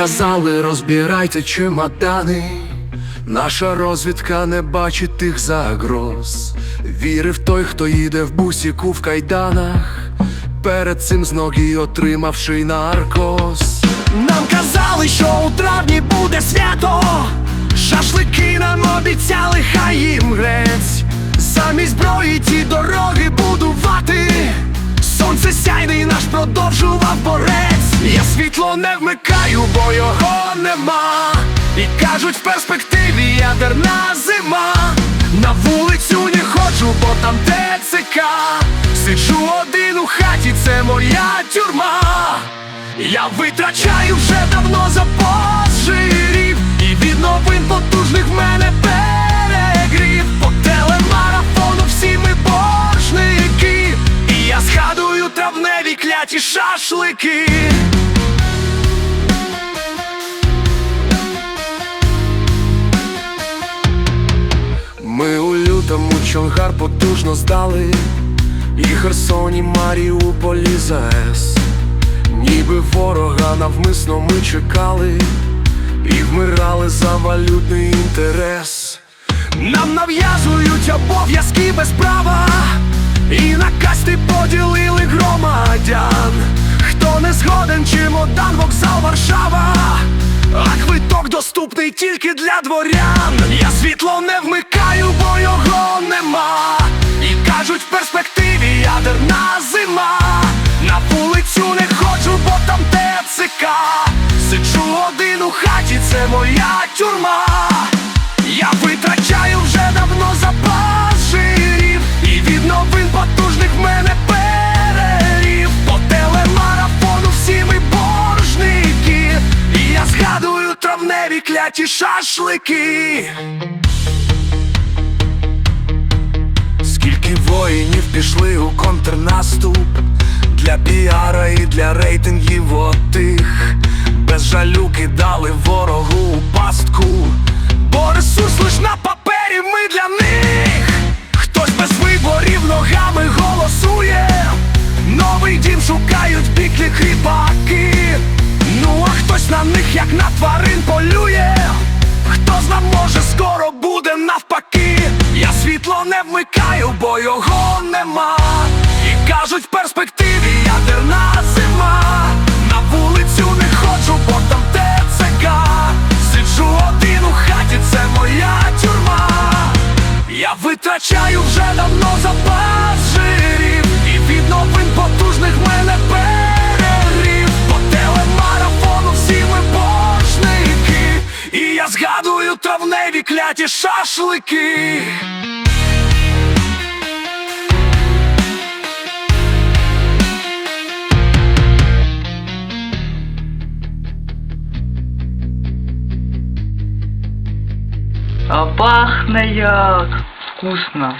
казали, розбирайте чемодани. Наша розвідка не бачить тих загроз. Вірив той, хто їде в бусіку в кайданах. Перед цим з ноги отримавши наркоз. Нам казали, що у травні буде свято. Шашлики нам обіцяли, хай їм грець. Продовжував борець. Я світло не вмикаю, бо його нема. І кажуть, в перспективі ядерна зима. На вулицю не ходжу, бо там ТЦК. Сиджу один у хаті, це моя тюрма. Я витрачаю вже давно запас жирів І від новин потужних в мене перегрів травневі шашлики. Ми у лютому Чонгар потужно здали. І Херсоні Маріуполі ЗАЕС Ніби ворога навмисно ми чекали. І вмирали за валютний інтерес. Нам нав'язують обов'язки без права І на касти поділили громадян. Хто не згоден, чемодан, вокзал Варшава? А квиток доступний тільки для дворян. Я світло не вмикаю, бо його нема. І кажуть, в перспективі ядерна зима. На вулицю не ходжу, бо там ТЦК. Сиджу один у хаті, це моя тюрма кляті шашлики Скільки воїнів пішли у контрнаступ Для піара і для рейтингів отих. Без жалю кидали ворогу у пастку кажуть в перспективі ядерна зима. На вулицю не ходжу, бо там ТЦК. Сиджу один у хаті, це моя тюрма. Я витрачаю вже давно запас жирів. І від новин потужних мене перегрів. По телемарафону всі ми боржники І я згадую травневі кляті шашлики А пахне як вкусно.